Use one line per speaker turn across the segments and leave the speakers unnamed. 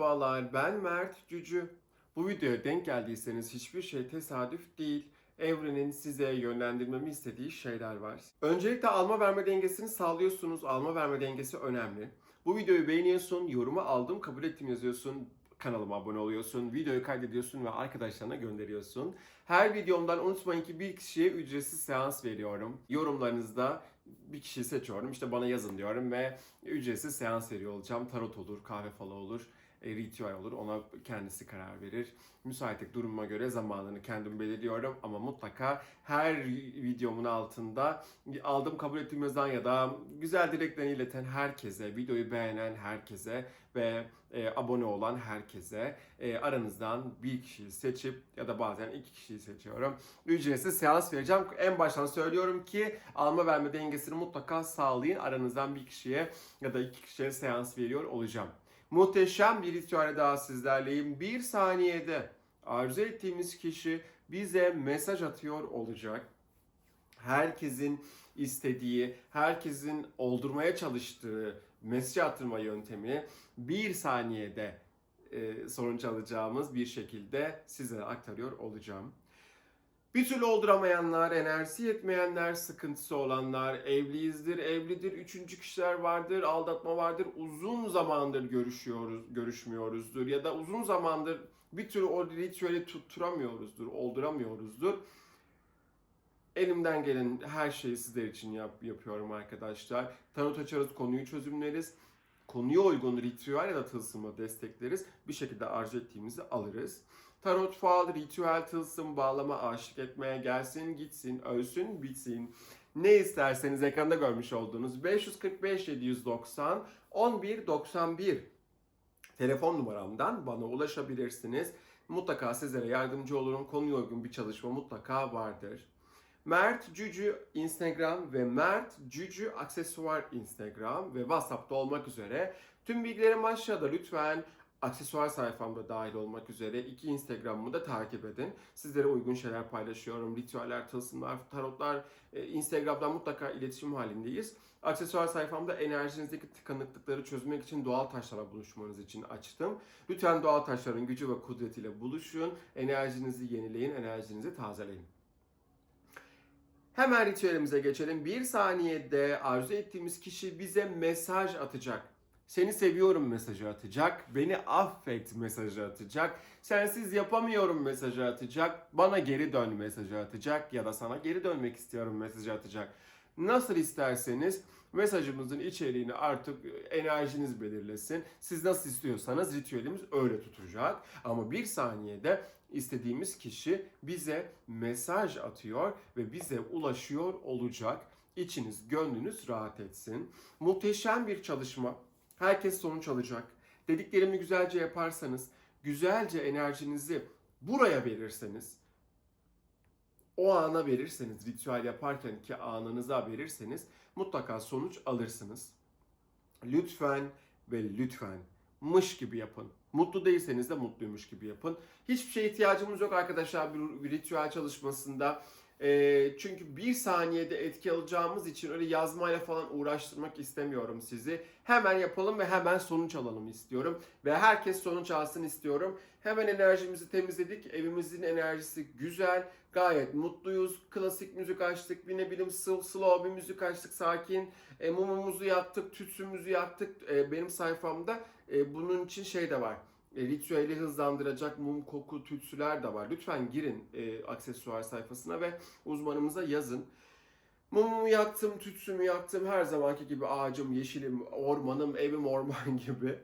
merhabalar. Ben Mert Cücü. Bu videoya denk geldiyseniz hiçbir şey tesadüf değil. Evrenin size yönlendirmemi istediği şeyler var. Öncelikle alma verme dengesini sağlıyorsunuz. Alma verme dengesi önemli. Bu videoyu beğeniyorsun, yorumu aldım, kabul ettim yazıyorsun. Kanalıma abone oluyorsun, videoyu kaydediyorsun ve arkadaşlarına gönderiyorsun. Her videomdan unutmayın ki bir kişiye ücretsiz seans veriyorum. Yorumlarınızda bir kişiyi seçiyorum. İşte bana yazın diyorum ve ücretsiz seans veriyor olacağım. Tarot olur, kahve falı olur, ritüel olur. Ona kendisi karar verir. Müsaitlik durumuma göre zamanını kendim belirliyorum ama mutlaka her videomun altında aldım kabul ettiğim yazan ya da güzel dileklerini ileten herkese, videoyu beğenen herkese ve e, abone olan herkese e, aranızdan bir kişiyi seçip ya da bazen iki kişiyi seçiyorum. Ücretsiz seans vereceğim. En baştan söylüyorum ki alma verme dengesini mutlaka sağlayın. Aranızdan bir kişiye ya da iki kişiye seans veriyor olacağım. Muhteşem bir ritüelle daha sizlerleyim. Bir saniyede arzu ettiğimiz kişi bize mesaj atıyor olacak. Herkesin istediği, herkesin oldurmaya çalıştığı mesaj attırma yöntemi bir saniyede e, sonuç alacağımız bir şekilde size aktarıyor olacağım. Bir türlü olduramayanlar, enerjisi yetmeyenler, sıkıntısı olanlar, evliyizdir, evlidir, üçüncü kişiler vardır, aldatma vardır, uzun zamandır görüşüyoruz, görüşmüyoruzdur ya da uzun zamandır bir türlü o ritüeli tutturamıyoruzdur, olduramıyoruzdur. Elimden gelen her şeyi sizler için yap, yapıyorum arkadaşlar. Tarot açarız, konuyu çözümleriz. Konuya uygun ritüel ya da tılsımı destekleriz. Bir şekilde arzu ettiğimizi alırız. Tarot, fal, ritüel, tılsım, bağlama, aşık etmeye gelsin, gitsin, ölsün, bitsin. Ne isterseniz ekranda görmüş olduğunuz 545 790 11 91 telefon numaramdan bana ulaşabilirsiniz. Mutlaka sizlere yardımcı olurum. Konuya uygun bir çalışma mutlaka vardır. Mert Cücü Instagram ve Mert Cücü Aksesuar Instagram ve WhatsApp'ta olmak üzere tüm bilgilerim aşağıda lütfen aksesuar sayfamda dahil olmak üzere iki Instagram'ımı da takip edin. Sizlere uygun şeyler paylaşıyorum. Ritüeller, tılsımlar, tarotlar. e, Instagram'dan mutlaka iletişim halindeyiz. Aksesuar sayfamda enerjinizdeki tıkanıklıkları çözmek için doğal taşlarla buluşmanız için açtım. Lütfen doğal taşların gücü ve kudretiyle buluşun. Enerjinizi yenileyin, enerjinizi tazeleyin. Hemen ritüelimize geçelim. Bir saniyede arzu ettiğimiz kişi bize mesaj atacak. Seni seviyorum mesajı atacak. Beni affet mesajı atacak. Sensiz yapamıyorum mesajı atacak. Bana geri dön mesajı atacak. Ya da sana geri dönmek istiyorum mesajı atacak. Nasıl isterseniz mesajımızın içeriğini artık enerjiniz belirlesin. Siz nasıl istiyorsanız ritüelimiz öyle tutacak. Ama bir saniyede istediğimiz kişi bize mesaj atıyor ve bize ulaşıyor olacak. İçiniz, gönlünüz rahat etsin. Muhteşem bir çalışma. Herkes sonuç alacak. Dediklerimi güzelce yaparsanız, güzelce enerjinizi buraya verirseniz, o ana verirseniz, ritüel yaparken ki anınıza verirseniz mutlaka sonuç alırsınız. Lütfen ve lütfen mış gibi yapın. Mutlu değilseniz de mutluymuş gibi yapın. Hiçbir şeye ihtiyacımız yok arkadaşlar bir, ritüel çalışmasında. Ee, çünkü bir saniyede etki alacağımız için öyle yazmayla falan uğraştırmak istemiyorum sizi. Hemen yapalım ve hemen sonuç alalım istiyorum. Ve herkes sonuç alsın istiyorum. Hemen enerjimizi temizledik. Evimizin enerjisi güzel. Gayet mutluyuz. Klasik müzik açtık. Bir ne bileyim slow bir müzik açtık. Sakin. E, mumumuzu yaktık. Tütsümüzü yaktık. E, benim sayfamda e, bunun için şey de var. E, ritüeli hızlandıracak mum, koku, tütsüler de var. Lütfen girin e, aksesuar sayfasına ve uzmanımıza yazın. Mumumu yaktım, tütsümü yaktım. Her zamanki gibi ağacım, yeşilim, ormanım, evim orman gibi.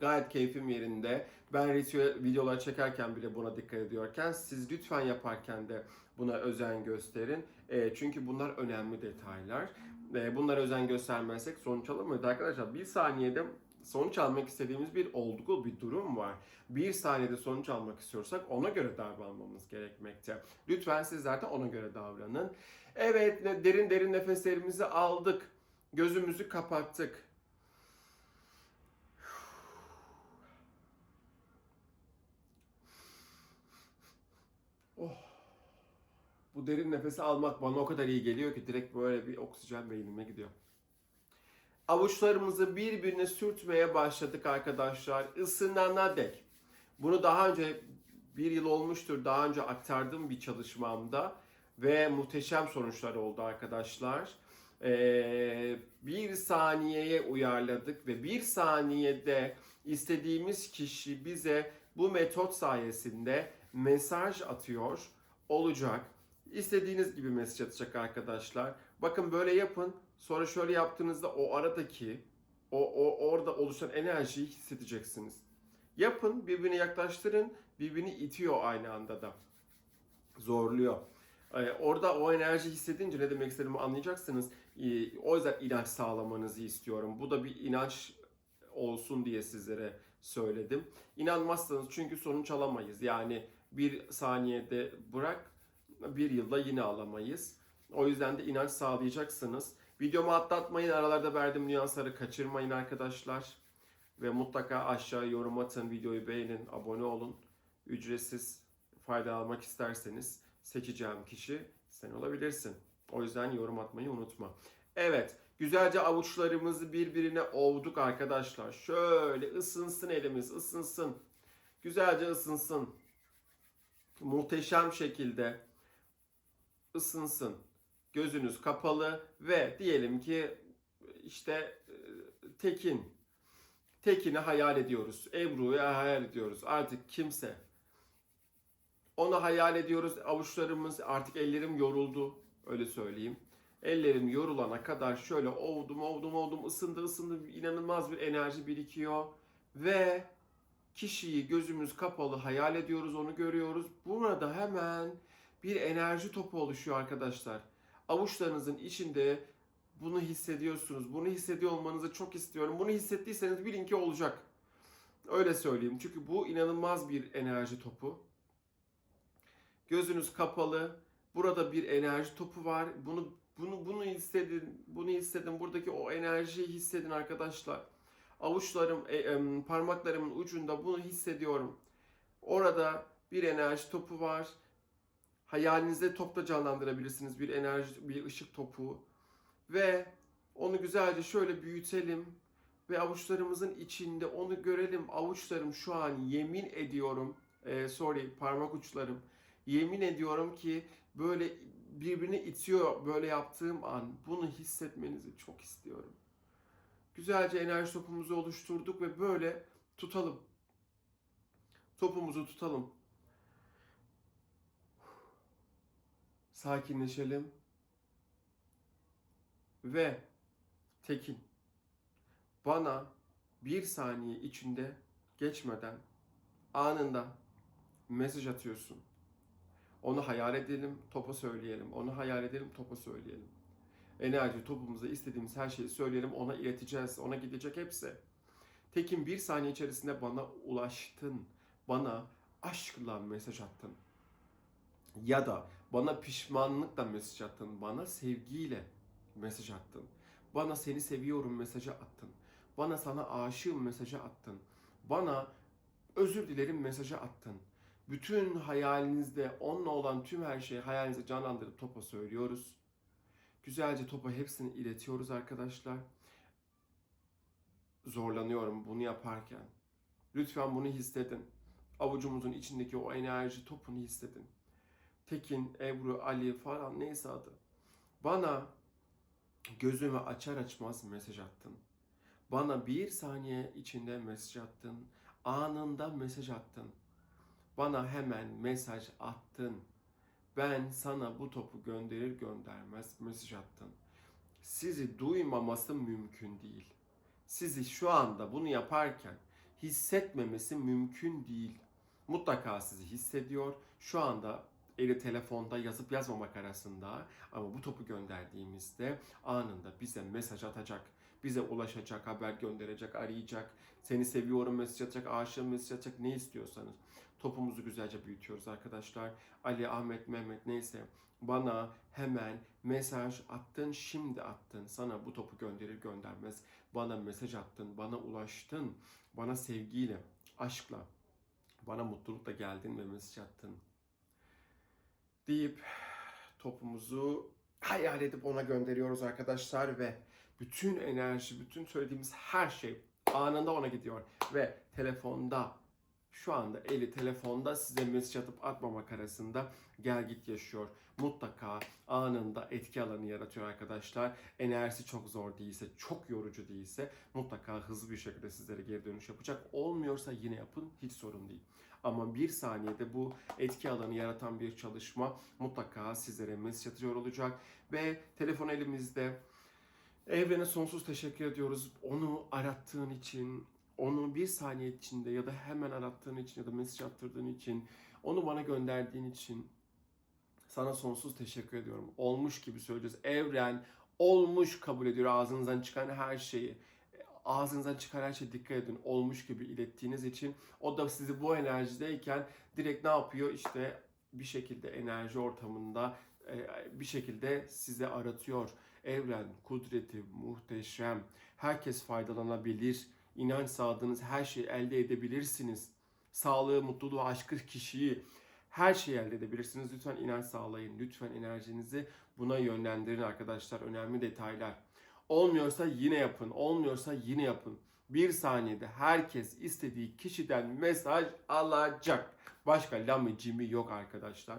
Gayet keyfim yerinde. Ben ritüel videolar çekerken bile buna dikkat ediyorken siz lütfen yaparken de buna özen gösterin. E, çünkü bunlar önemli detaylar. E, bunlara özen göstermezsek sonuç alamayız. Arkadaşlar bir saniyede sonuç almak istediğimiz bir olgu, bir durum var. Bir saniyede sonuç almak istiyorsak ona göre davranmamız gerekmekte. Lütfen sizler de ona göre davranın. Evet, derin derin nefeslerimizi aldık. Gözümüzü kapattık. Oh. Bu derin nefesi almak bana o kadar iyi geliyor ki direkt böyle bir oksijen beynime gidiyor. Avuçlarımızı birbirine sürtmeye başladık arkadaşlar. Isınana dek. Bunu daha önce bir yıl olmuştur. Daha önce aktardığım bir çalışmamda ve muhteşem sonuçlar oldu arkadaşlar. Ee, bir saniyeye uyarladık ve bir saniyede istediğimiz kişi bize bu metot sayesinde mesaj atıyor olacak. İstediğiniz gibi mesaj atacak arkadaşlar. Bakın böyle yapın. Sonra şöyle yaptığınızda o aradaki o, o orada oluşan enerjiyi hissedeceksiniz. Yapın, birbirine yaklaştırın, birbirini itiyor aynı anda da. Zorluyor. Ee, orada o enerji hissedince ne demek istediğimi anlayacaksınız. Ee, o yüzden inanç sağlamanızı istiyorum. Bu da bir inanç olsun diye sizlere söyledim. İnanmazsanız çünkü sonuç alamayız. Yani bir saniyede bırak bir yılda yine alamayız. O yüzden de inanç sağlayacaksınız. Videomu atlatmayın. Aralarda verdiğim nüansları kaçırmayın arkadaşlar. Ve mutlaka aşağı yorum atın, videoyu beğenin, abone olun. Ücretsiz fayda almak isterseniz seçeceğim kişi sen olabilirsin. O yüzden yorum atmayı unutma. Evet, güzelce avuçlarımızı birbirine ovduk arkadaşlar. Şöyle ısınsın elimiz, ısınsın. Güzelce ısınsın. Muhteşem şekilde ısınsın. Gözünüz kapalı ve diyelim ki işte e, Tekin Tekin'i hayal ediyoruz. Ebru'yu hayal ediyoruz. Artık kimse. Onu hayal ediyoruz. Avuçlarımız artık ellerim yoruldu. Öyle söyleyeyim. Ellerim yorulana kadar şöyle ovdum ovdum ovdum ısındı ısındı inanılmaz bir enerji birikiyor. Ve kişiyi gözümüz kapalı hayal ediyoruz onu görüyoruz. Burada hemen bir enerji topu oluşuyor arkadaşlar. Avuçlarınızın içinde bunu hissediyorsunuz. Bunu hissediyor olmanızı çok istiyorum. Bunu hissettiyseniz bilin ki olacak. Öyle söyleyeyim. Çünkü bu inanılmaz bir enerji topu. Gözünüz kapalı. Burada bir enerji topu var. Bunu bunu bunu hissedin. Bunu hissedin. Buradaki o enerjiyi hissedin arkadaşlar. Avuçlarım, e, parmaklarımın ucunda bunu hissediyorum. Orada bir enerji topu var. Hayalinizde topla canlandırabilirsiniz bir enerji, bir ışık topu. Ve onu güzelce şöyle büyütelim ve avuçlarımızın içinde onu görelim. Avuçlarım şu an yemin ediyorum, e, sorry parmak uçlarım, yemin ediyorum ki böyle birbirini itiyor böyle yaptığım an bunu hissetmenizi çok istiyorum. Güzelce enerji topumuzu oluşturduk ve böyle tutalım. Topumuzu tutalım. Sakinleşelim. Ve Tekin bana bir saniye içinde geçmeden anında mesaj atıyorsun. Onu hayal edelim, topa söyleyelim. Onu hayal edelim, topa söyleyelim. Enerji topumuza istediğimiz her şeyi söyleyelim, ona ileteceğiz. Ona gidecek hepsi. Tekin bir saniye içerisinde bana ulaştın. Bana aşkla mesaj attın. Ya da bana pişmanlıkla mesaj attın. Bana sevgiyle mesaj attın. Bana seni seviyorum mesajı attın. Bana sana aşığım mesajı attın. Bana özür dilerim mesajı attın. Bütün hayalinizde onunla olan tüm her şeyi hayalinize canlandırıp topa söylüyoruz. Güzelce topa hepsini iletiyoruz arkadaşlar. Zorlanıyorum bunu yaparken. Lütfen bunu hissedin. Avucumuzun içindeki o enerji topunu hissedin. Tekin, Ebru, Ali falan neyse adı. Bana gözümü açar açmaz mesaj attın. Bana bir saniye içinde mesaj attın. Anında mesaj attın. Bana hemen mesaj attın. Ben sana bu topu gönderir göndermez mesaj attın. Sizi duymaması mümkün değil. Sizi şu anda bunu yaparken hissetmemesi mümkün değil. Mutlaka sizi hissediyor. Şu anda eli telefonda yazıp yazmamak arasında ama bu topu gönderdiğimizde anında bize mesaj atacak, bize ulaşacak, haber gönderecek, arayacak, seni seviyorum mesaj atacak, aşığım mesaj atacak ne istiyorsanız. Topumuzu güzelce büyütüyoruz arkadaşlar. Ali, Ahmet, Mehmet neyse bana hemen mesaj attın, şimdi attın. Sana bu topu gönderir göndermez. Bana mesaj attın, bana ulaştın. Bana sevgiyle, aşkla, bana mutlulukla geldin ve mesaj attın. Deyip topumuzu hayal edip ona gönderiyoruz arkadaşlar ve bütün enerji, bütün söylediğimiz her şey anında ona gidiyor. Ve telefonda şu anda eli telefonda size mesaj atıp atmamak arasında gel git yaşıyor. Mutlaka anında etki alanı yaratıyor arkadaşlar. Enerjisi çok zor değilse, çok yorucu değilse mutlaka hızlı bir şekilde sizlere geri dönüş yapacak. Olmuyorsa yine yapın, hiç sorun değil. Ama bir saniyede bu etki alanı yaratan bir çalışma mutlaka sizlere mesaj atıyor olacak. Ve telefon elimizde. Evrene sonsuz teşekkür ediyoruz. Onu arattığın için, onu bir saniye içinde ya da hemen arattığın için ya da mesaj attırdığın için, onu bana gönderdiğin için sana sonsuz teşekkür ediyorum. Olmuş gibi söyleyeceğiz. Evren olmuş kabul ediyor ağzınızdan çıkan her şeyi. Ağzınızdan çıkan her şeye dikkat edin. Olmuş gibi ilettiğiniz için o da sizi bu enerjideyken direkt ne yapıyor? İşte bir şekilde enerji ortamında e, bir şekilde size aratıyor. Evren, kudreti muhteşem. Herkes faydalanabilir. İnanç sağladığınız her şeyi elde edebilirsiniz. Sağlığı, mutluluğu, aşkı, kişiyi her şeyi elde edebilirsiniz. Lütfen inanç sağlayın. Lütfen enerjinizi buna yönlendirin arkadaşlar. Önemli detaylar. Olmuyorsa yine yapın. Olmuyorsa yine yapın. Bir saniyede herkes istediği kişiden mesaj alacak. Başka lamı cimi yok arkadaşlar.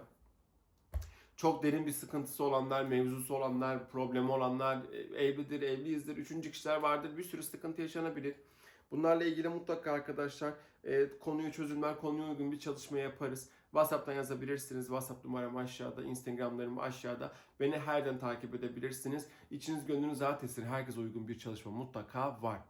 Çok derin bir sıkıntısı olanlar, mevzusu olanlar, problemi olanlar, e, evlidir, evliyizdir, üçüncü kişiler vardır. Bir sürü sıkıntı yaşanabilir. Bunlarla ilgili mutlaka arkadaşlar e, konuyu çözümler, konuya uygun bir çalışma yaparız. WhatsApp'tan yazabilirsiniz. WhatsApp numaram aşağıda, Instagramlarım aşağıda. Beni her yerden takip edebilirsiniz. İçiniz gönlünüz rahat etsin. Herkese uygun bir çalışma mutlaka var.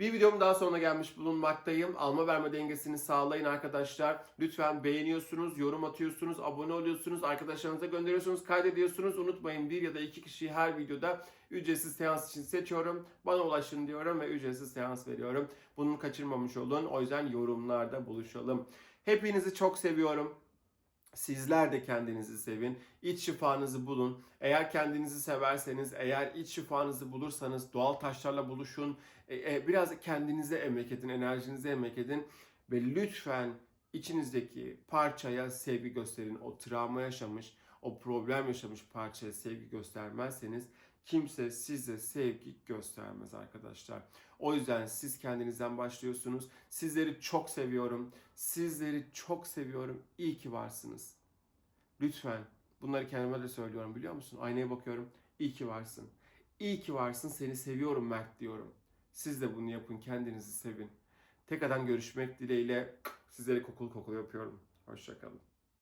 Bir videomun daha sonuna gelmiş bulunmaktayım. Alma verme dengesini sağlayın arkadaşlar. Lütfen beğeniyorsunuz, yorum atıyorsunuz, abone oluyorsunuz, arkadaşlarınıza gönderiyorsunuz, kaydediyorsunuz. Unutmayın bir ya da iki kişiyi her videoda ücretsiz seans için seçiyorum. Bana ulaşın diyorum ve ücretsiz seans veriyorum. Bunu kaçırmamış olun. O yüzden yorumlarda buluşalım. Hepinizi çok seviyorum. Sizler de kendinizi sevin. İç şifanızı bulun. Eğer kendinizi severseniz, eğer iç şifanızı bulursanız doğal taşlarla buluşun. E, e, biraz kendinize emek edin, enerjinize emek edin. Ve lütfen içinizdeki parçaya sevgi gösterin. O travma yaşamış, o problem yaşamış parçaya sevgi göstermezseniz kimse size sevgi göstermez arkadaşlar. O yüzden siz kendinizden başlıyorsunuz. Sizleri çok seviyorum. Sizleri çok seviyorum. İyi ki varsınız. Lütfen bunları kendime de söylüyorum biliyor musun? Aynaya bakıyorum. İyi ki varsın. İyi ki varsın. Seni seviyorum Mert diyorum. Siz de bunu yapın. Kendinizi sevin. Tekrardan görüşmek dileğiyle sizleri kokulu kokulu yapıyorum. Hoşçakalın.